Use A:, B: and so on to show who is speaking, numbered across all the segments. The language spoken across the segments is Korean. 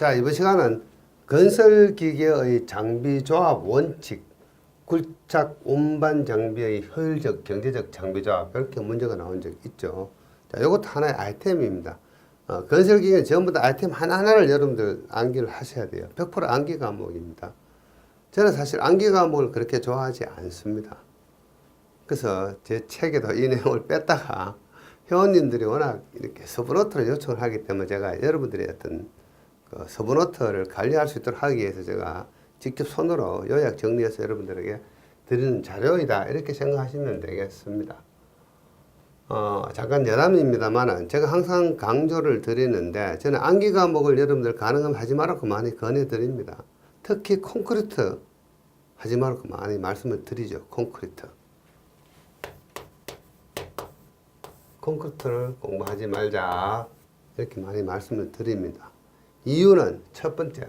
A: 자, 이번 시간은 건설기계의 장비 조합 원칙, 굴착 운반 장비의 효율적 경제적 장비 조합 이렇게 문제가 나온 적 있죠. 자, 이것도 하나의 아이템입니다. 어, 건설기계는 전부 다 아이템 하나하나를 여러분들 암기를 하셔야 돼요. 100% 암기 과목입니다. 저는 사실 암기 과목을 그렇게 좋아하지 않습니다. 그래서 제 책에도 이 내용을 뺐다가 회원님들이 워낙 이렇게 서브노트를 요청을 하기 때문에 제가 여러분들의 어떤 그 서브노트를 관리할 수 있도록 하기 위해서 제가 직접 손으로 요약 정리해서 여러분들에게 드리는 자료이다 이렇게 생각하시면 되겠습니다. 어, 잠깐 여담입니다만은 제가 항상 강조를 드리는데 저는 암기 과목을 여러분들 가능하면 하지 말라고 많이 권해드립니다. 특히 콘크리트 하지 말라고 많이 말씀을 드리죠. 콘크리트. 콘크리트를 공부하지 말자 이렇게 많이 말씀을 드립니다. 이유는 첫 번째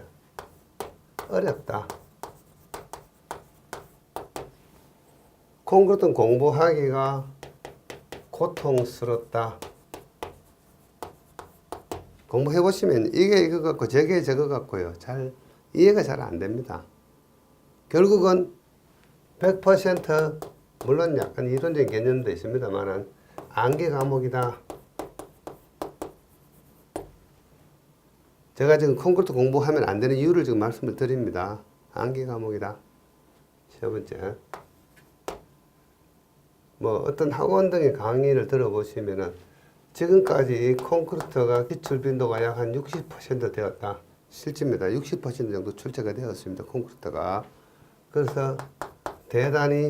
A: 어렵다. 콘크리트는 공부하기가 고통스럽다. 공부해 보시면 이게 이거 같고 저게 저거 같고요. 잘 이해가 잘 안 됩니다. 결국은 100% 물론 약간 이론적인 개념도 있습니다만은 암기 과목이다. 제가 지금 콘크리트 공부하면 안 되는 이유를 지금 말씀을 드립니다. 암기 과목이다. 세 번째. 뭐 어떤 학원 등의 강의를 들어보시면은 지금까지 콘크리트가 기출 빈도가 약 한 60% 되었다. 실제입니다. 60% 정도 출제가 되었습니다. 콘크리트가. 그래서 대단히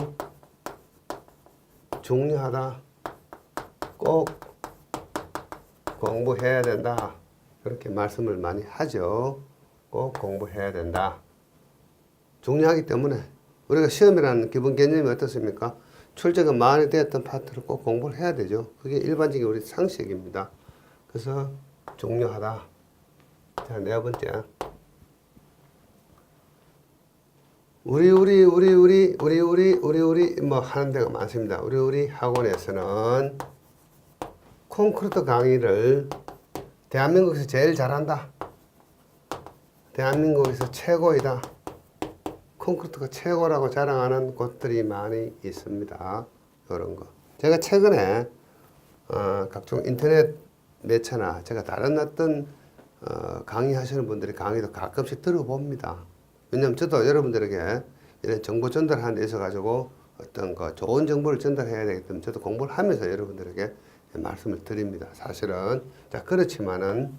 A: 중요하다. 꼭 공부해야 된다. 그렇게 말씀을 많이 하죠. 꼭 공부해야 된다. 중요하기 때문에 우리가 시험이라는 기본 개념이 어떻습니까? 출제가 많이 되었던 파트를 꼭 공부를 해야 되죠. 그게 일반적인 우리 상식입니다. 그래서 중요하다. 자, 네 번째. 우리 우리 우리 우리 우리 우리 우리 우리 뭐 하는 데가 많습니다. 우리 우리 학원에서는 콘크리트 강의를 대한민국에서 제일 잘한다. 대한민국에서 최고이다. 콘크리트가 최고라고 자랑하는 곳들이 많이 있습니다. 이런 거. 제가 최근에 어, 각종 인터넷 매체나 제가 다른 어떤 어, 강의하시는 분들이 강의도 가끔씩 들어봅니다. 왜냐하면 저도 여러분들에게 이런 정보 전달하는 데 있어 가지고 어떤 그 좋은 정보를 전달해야 되기 때문에 저도 공부를 하면서 여러분들에게 말씀을 드립니다. 사실은 자 그렇지만은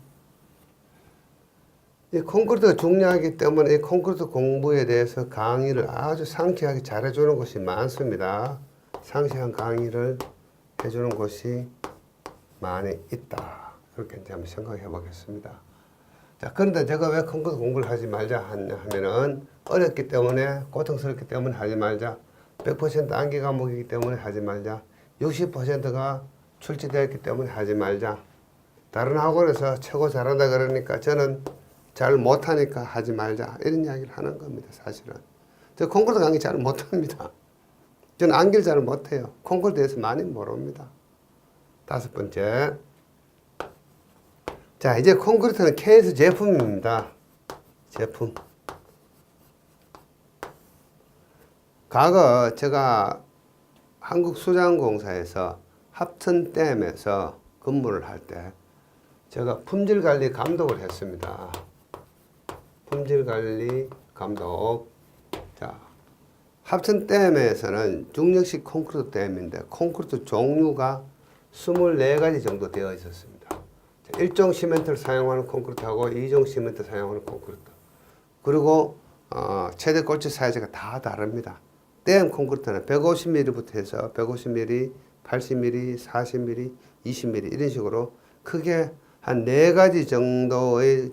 A: 이 콘크리트가 중요하기 때문에 이 콘크리트 공부에 대해서 강의를 아주 상세하게 잘해주는 곳이 많습니다. 상세한 강의를 해주는 곳이 많이 있다. 그렇게 이제 한번 생각해 보겠습니다. 자, 그런데 제가 왜 콘크리트 공부를 하지 말자 하냐 하면은 어렵기 때문에 고통스럽기 때문에 하지 말자. 100% 암기 과목이기 때문에 하지 말자. 60%가 출제되었기 때문에 하지 말자. 다른 학원에서 최고 잘한다 그러니까 저는 잘 못하니까 하지 말자. 이런 이야기를 하는 겁니다, 사실은. 저 콩쿠르 강의 잘 못합니다. 저는 암기를 잘 못해요. 콩쿠르에 대해서 많이 모릅니다. 다섯 번째. 자, 이제 콘크리트는 KS 제품입니다. 제품. 과거 제가 한국수자공사에서 합천댐에서 근무를 할 때 제가 품질 관리 감독을 했습니다. 품질 관리 감독. 자, 합천댐에서는 중력식 콘크리트 댐인데 콘크리트 종류가 24가지 정도 되어 있었습니다. 자, 1종 시멘트를 사용하는 콘크리트하고 2종 시멘트 사용하는 콘크리트. 그리고 어, 최대 골치 사이즈가 다 다릅니다. 댐 콘크리트는 150mm부터 해서 150mm, 80mm, 40mm, 20mm 이런 식으로 크게 한 네 가지 정도의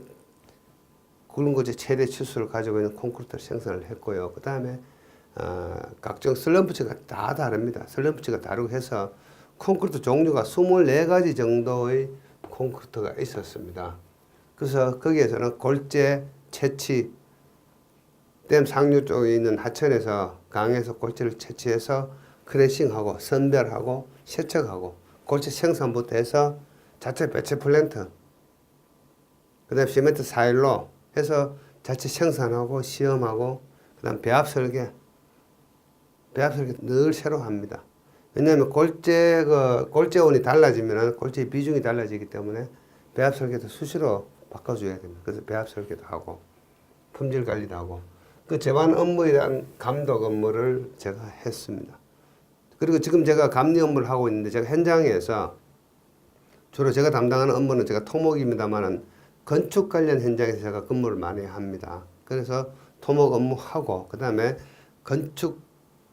A: 굵은 곳의 최대 치수를 가지고 있는 콘크리트를 생산을 했고요. 그 다음에 어, 각종 슬럼프치가 다 다릅니다. 슬럼프치가 다르고 해서 콘크리트 종류가 24가지 정도의 콘크리트가 있었습니다. 그래서 거기에서는 골재, 채치, 댐 상류 쪽에 있는 하천에서 강에서 골재를 채취해서 크래싱하고 선별하고 세척하고 골재 생산부터 해서 자체 배치 플랜트 그 다음에 시멘트 사일로 해서 자체 생산하고 시험하고 그 다음 배합 설계 배합 설계 늘 새로 합니다. 왜냐하면 골재 그 골재원이 달라지면은 골재 비중이 달라지기 때문에 배합 설계도 수시로 바꿔줘야 됩니다. 그래서 배합 설계도 하고 품질 관리도 하고 그 제반 업무에 대한 감독 업무를 제가 했습니다. 그리고 지금 제가 감리 업무를 하고 있는데 제가 현장에서 주로 제가 담당하는 업무는 제가 토목입니다만은 건축 관련 현장에서 제가 근무를 많이 합니다. 그래서 토목 업무하고 그다음에 건축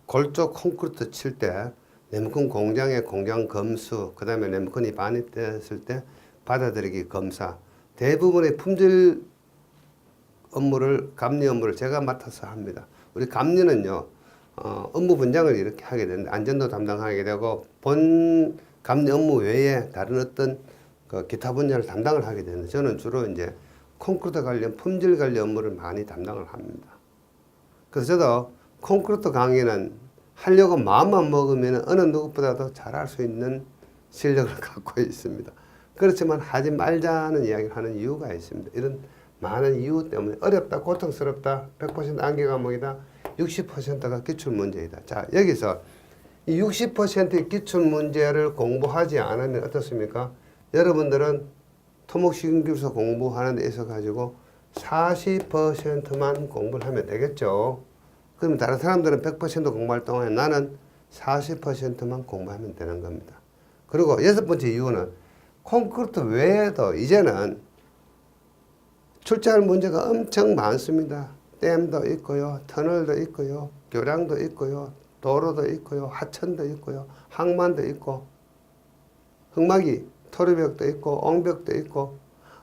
A: 골조 콘크리트 칠 때 네모콘 공장의 공장 검수 그다음에 네모콘이 반입됐을 때 받아들이기 검사 대부분의 품질 업무를 감리 업무를 제가 맡아서 합니다. 우리 감리는요 어, 업무 분장을 이렇게 하게 되는데 안전도 담당하게 되고 본 감리 업무 외에 다른 어떤 그 기타 분야를 담당을 하게 되는데 저는 주로 이제 콘크리트 관련 품질 관련 업무를 많이 담당을 합니다. 그래서 저도 콘크리트 강의는 하려고 마음만 먹으면 어느 누구보다도 잘할 수 있는 실력을 갖고 있습니다. 그렇지만 하지 말자는 이야기를 하는 이유가 있습니다. 이런 많은 이유 때문에 어렵다, 고통스럽다, 100% 암기 과목이다, 60%가 기출 문제이다. 자, 여기서 이 60%의 기출 문제를 공부하지 않으면 어떻습니까? 여러분들은 토목시경기술서 공부하는 데 있어 가지고 40%만 공부를 하면 되겠죠. 그러면 다른 사람들은 100% 공부할 동안에 나는 40%만 공부하면 되는 겁니다. 그리고 여섯 번째 이유는 콘크리트 외에도 이제는 출제할 문제가 엄청 많습니다. 댐도 있고요, 터널도 있고요, 교량도 있고요, 도로도 있고요, 하천도 있고요, 항만도 있고, 흙막이, 토르벽도 있고, 옹벽도 있고,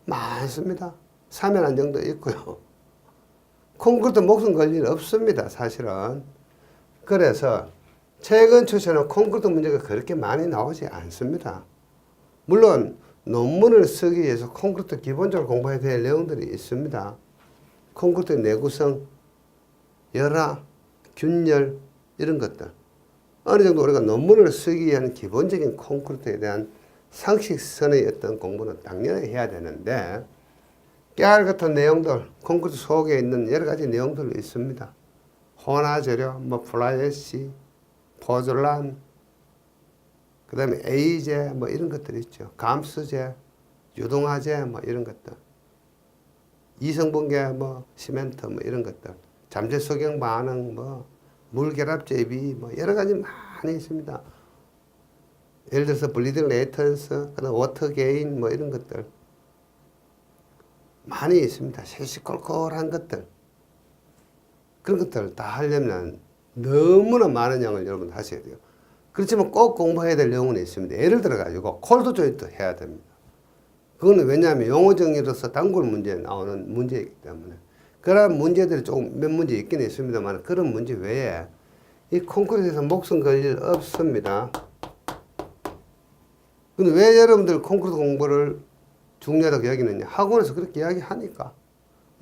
A: 많습니다. 사면 안정도 있고요. 콘크리트 목숨 걸 일 없습니다, 사실은. 그래서 최근 추세는 콘크리트 문제가 그렇게 많이 나오지 않습니다. 물론 논문을 쓰기 위해서 콘크리트 기본적으로 공부해야 될 내용들이 있습니다. 콘크리트 내구성, 열화, 균열 이런 것들 어느 정도 우리가 논문을 쓰기 위한 기본적인 콘크리트에 대한 상식선의 어떤 공부는 당연히 해야 되는데 깨알 같은 내용들 콘크리트 속에 있는 여러 가지 내용들이 있습니다. 혼화 재료, 뭐 플라이애시, 포졸란, 그 다음에 에이제 뭐 이런 것들이 있죠. 감수제, 유동화제 뭐 이런 것들. 이성분계 뭐 시멘트 뭐 이런 것들. 잠재 소경 반응 뭐 물결합 제비 뭐 여러 가지 많이 있습니다. 예를 들어서 블리딩 레이턴스, 그다음 워터 게인 뭐 이런 것들 많이 있습니다. 시시콜콜한 것들 그런 것들 다 하려면 너무나 많은 양을 여러분 하셔야 돼요. 그렇지만 꼭 공부해야 될 내용은 있습니다. 예를 들어 가지고 콜드 조인트 해야 됩니다. 그거는 왜냐하면 용어 정리로서 단골 문제에 나오는 문제이기 때문에 그런 문제들이 조금 몇 문제 있긴 있습니다만 그런 문제 외에 이 콘크리트에서 목숨 걸릴 없습니다. 근데 왜 여러분들 콘크리트 공부를 중요하다고 여기느냐? 학원에서 그렇게 이야기하니까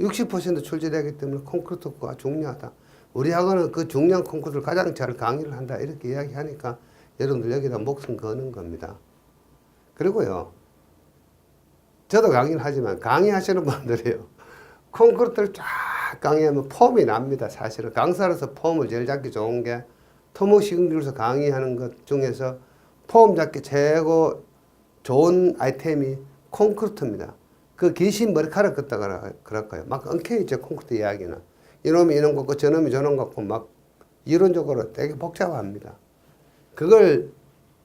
A: 60% 출제되기 때문에 콘크리트가 중요하다. 우리 학원은 그 중요한 콘크리트를 가장 잘 강의를 한다 이렇게 이야기하니까 여러분들 여기다 목숨 거는 겁니다. 그리고요. 저도 강의를 하지만 강의하시는 분들이요. 콘크리트를 쫙 강의하면 폼이 납니다. 사실은 강사로서 폼을 제일 잡기 좋은 게 토목시공기로서 강의하는 것 중에서 폼 잡기 최고 좋은 아이템이 콘크리트입니다. 그 귀신 머리카락 긋다 그럴까요? 막 엉켜있죠 콘크리트 이야기는. 이놈이 이놈 같고 저놈이 저놈 같고 막 이론적으로 되게 복잡합니다. 그걸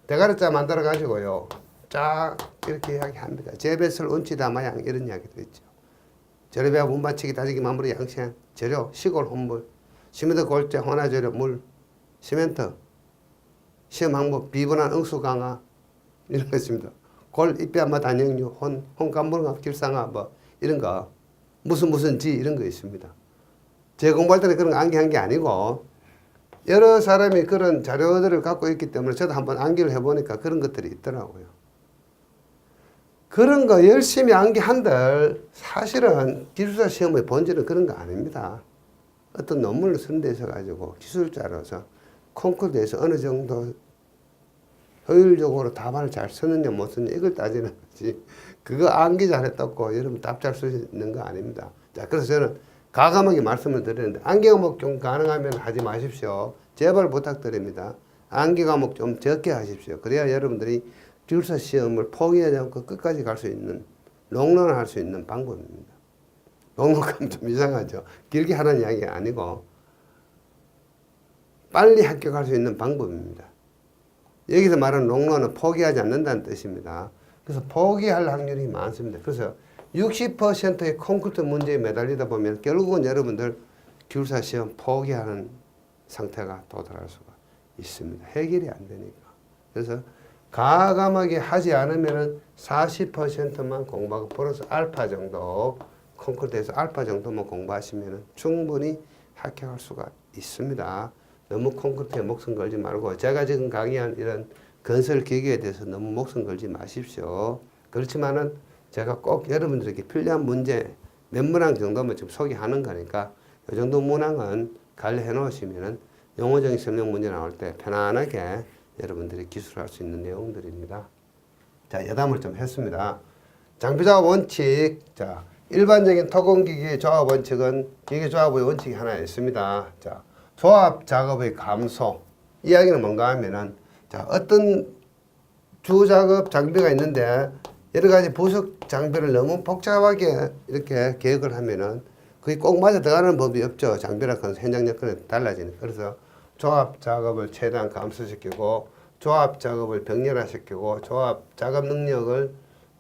A: 대가리자 만들어 가지고요. 쫙 이렇게 이야기합니다. 재배설 운치다 마양 이런 이야기도 있죠. 재료배와 문받치기 다지기 마무리 양생 재료 시골 혼물 시멘트 골재 혼화 재료 물 시멘트 시험 항목 비분한 응수 강화 이런 거 있습니다. 골 입배한마 단영류 혼 혼감물갑 길상화 뭐 이런 거 무슨 무슨 지 이런 거 있습니다. 제 공부할 때는 그런 거 암기한 게 아니고 여러 사람이 그런 자료들을 갖고 있기 때문에 저도 한번 암기를 해보니까 그런 것들이 있더라고요. 그런 거 열심히 암기한들 사실은 기술자 시험의 본질은 그런 거 아닙니다. 어떤 논문을 쓰는 데 있어 가지고 기술자로서 콩쿠르에서 어느 정도 효율적으로 답안을 잘 쓰느냐 못 쓰느냐 이걸 따지는 거지. 그거 암기 잘했다고 여러분 답 잘 쓰는 거 아닙니다. 자, 그래서 저는 가감하게 말씀을 드리는데 안개 과목 좀 가능하면 하지 마십시오. 제발 부탁드립니다. 안개 과목 좀 적게 하십시오. 그래야 여러분들이 기술사 시험을 포기하지 않고 끝까지 갈 수 있는 롱런을 할 수 있는 방법입니다. 롱런감 좀 이상하죠. 길게 하는 이야기가 아니고 빨리 합격할 수 있는 방법입니다. 여기서 말하는 롱런은 포기하지 않는다는 뜻입니다. 그래서 포기할 확률이 많습니다. 그래서 60%의 콘크리트 문제에 매달리다 보면 결국은 여러분들 기술사 시험 포기하는 상태가 도달할 수가 있습니다. 해결이 안 되니까. 그래서 가감하게 하지 않으면은 40%만 공부하고 플러스 알파 정도 콘크리트에서 알파 정도만 공부하시면은 충분히 합격할 수가 있습니다. 너무 콘크리트에 목숨 걸지 말고 제가 지금 강의한 이런 건설 기계에 대해서 너무 목숨 걸지 마십시오. 그렇지만은 제가 꼭 여러분들에게 필요한 문제 몇 문항 정도만 지금 소개하는 거니까 이 정도 문항은 관리해 놓으시면은 용어적인 설명 문제 나올 때 편안하게 여러분들이 기술할 수 있는 내용들입니다. 자, 여담을 좀 했습니다. 장비조합 원칙. 자, 일반적인 토건기기의 조합 원칙은 기계 조합의 원칙이 하나 있습니다. 자, 조합 작업의 감소. 이야기는 뭔가 하면은 자, 어떤 주 작업 장비가 있는데 여러 가지 부속 장비를 너무 복잡하게 이렇게 계획을 하면은 그게 꼭 맞아 들어가는 법이 없죠. 장비랑 건 현장 여건이 달라지니까. 그래서 조합 작업을 최대한 감소시키고 조합 작업을 병렬화시키고 조합 작업 능력을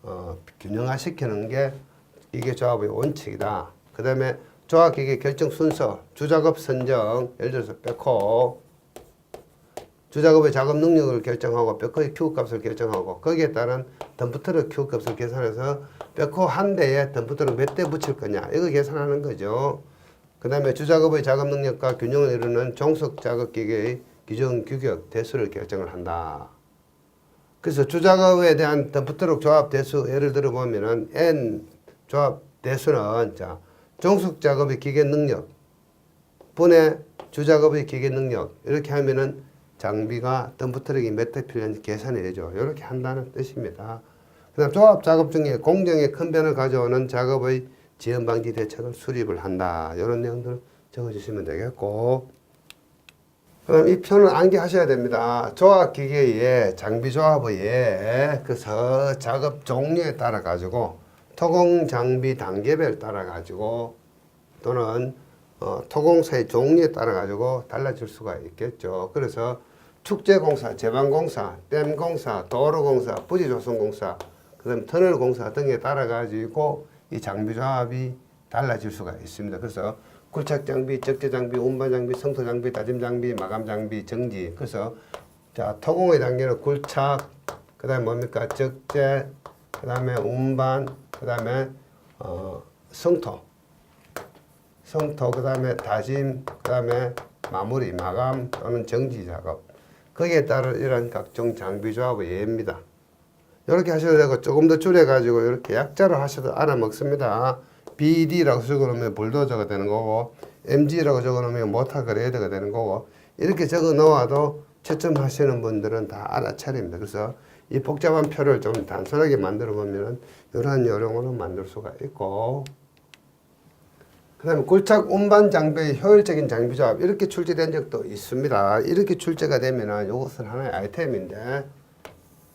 A: 어, 균형화시키는 게 이게 조합의 원칙이다. 그 다음에 조합 기계 결정 순서, 주작업 선정, 예를 들어서 백호, 주작업의 작업 능력을 결정하고 백호의 Q 값을 결정하고 거기에 따른 덤프트럭 Q 값을 계산해서 백호 한 대에 덤프트럭 몇 대 붙일 거냐 이거 계산하는 거죠. 그 다음에 주작업의 작업 능력과 균형을 이루는 종속 작업 기계의 기존 규격 대수를 결정을 한다. 그래서 주작업에 대한 덤프트럭 조합 대수 예를 들어 보면은 n 조합 대수는 자 종속 작업의 기계 능력 분의 주작업의 기계 능력 이렇게 하면은 장비가 덤프트럭이 몇 대 필요한지 계산해야죠. 이렇게 한다는 뜻입니다. 그다음 조합 작업 중에 공정의 큰 변을 가져오는 작업의 지연 방지 대책을 수립을 한다. 이런 내용들 적어주시면 되겠고. 그럼 이 표는 암기하셔야 됩니다. 조합 기계의 장비 조합의 그래서 작업 종류에 따라 가지고 토공 장비 단계별 따라 가지고 또는 어, 토공사의 종류에 따라 가지고 달라질 수가 있겠죠. 그래서 축제공사, 제방공사, 댐공사, 도로공사, 부지조성공사, 그다음 터널공사 등에 따라 가지고 이 장비 조합이 달라질 수가 있습니다. 그래서 굴착 장비, 적재 장비, 운반 장비, 성토 장비, 다짐 장비, 마감 장비, 정지. 그래서 자 토공의 단계는 굴착, 그다음에 뭡니까 적재, 그다음에 운반, 그다음에 어, 성토, 성토, 그다음에 다짐, 그다음에 마무리, 마감 또는 정지 작업. 거기에 따른 이런 각종 장비 조합의 예입니다. 이렇게 하셔도 되고 조금 더 줄여가지고 이렇게 약자로 하셔도 알아먹습니다. BD라고 적어놓으면 불도저가 되는 거고 MG라고 적어놓으면 모터 그레이드가 되는 거고 이렇게 적어 놓아도 채점하시는 분들은 다 알아차립니다. 그래서 이 복잡한 표를 좀 단순하게 만들어 보면은 이러한 요령으로 만들 수가 있고 그 다음에 굴착 운반 장비의 효율적인 장비 조합 이렇게 출제된 적도 있습니다. 이렇게 출제가 되면은 이것은 하나의 아이템인데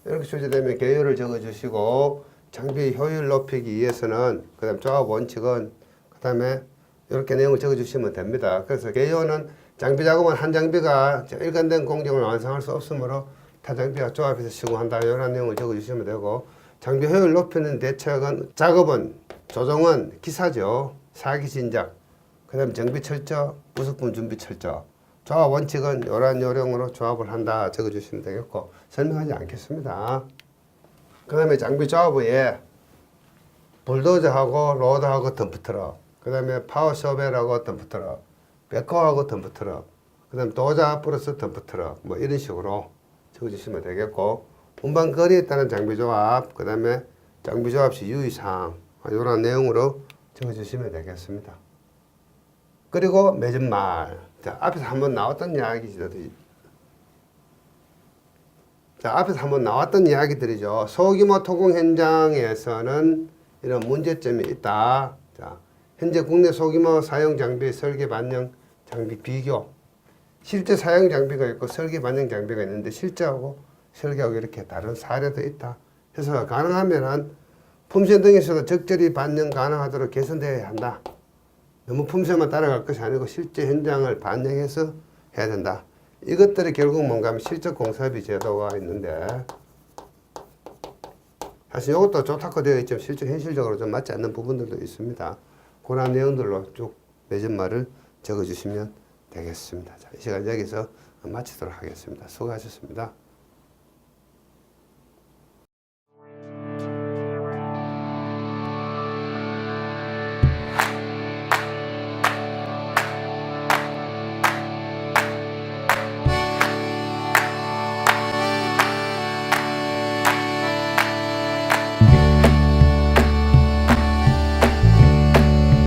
A: 이렇게 출제되면 개요를 적어주시고 장비 효율 높이기 위해서는 그 다음 조합 원칙은 그 다음에 이렇게 내용을 적어주시면 됩니다. 그래서 개요는 장비 작업은 한 장비가 일관된 공정을 완성할 수 없으므로 타 장비와 조합해서 시공한다. 이런 내용을 적어주시면 되고 장비 효율 높이는 대책은 작업은 조정은 기사죠. 사기 진작 그 다음 정비 철저 부속품 준비 철저 조합 원칙은 이러한 요령으로 조합을 한다 적어주시면 되겠고 설명하지 않겠습니다. 그 다음에 장비 조합에 불도저하고 로드하고 덤프트럭 그 다음에 파워쇼벨하고 덤프트럭 백호하고 덤프트럭 그 다음에 도자 플러스 덤프트럭 뭐 이런 식으로 적어주시면 되겠고 운반 거리에 따른 장비 조합 그 다음에 장비 조합 시 유의사항 이런 내용으로 적어주시면 되겠습니다. 그리고 맺은 말 자, 앞에서 한번 나왔던 이야기죠. 자, 앞에서 한번 나왔던 이야기들이죠. 소규모 토공 현장에서는 이런 문제점이 있다. 자, 현재 국내 소규모 사용 장비의 설계 반영 장비 비교 실제 사용 장비가 있고 설계 반영 장비가 있는데 실제하고 설계하고 이렇게 다른 사례도 있다. 해서 가능하면은 품새 등에서도 적절히 반영 가능하도록 개선되어야 한다. 너무 품새만 따라갈 것이 아니고 실제 현장을 반영해서 해야 된다. 이것들이 결국 뭔가 하면 실적 공사비 제도가 있는데 사실 이것도 좋다고 되어 있지만 실제 현실적으로 좀 맞지 않는 부분들도 있습니다. 그런 내용들로 쭉 매점말을 적어주시면 되겠습니다. 자, 이 시간 여기서 마치도록 하겠습니다. 수고하셨습니다.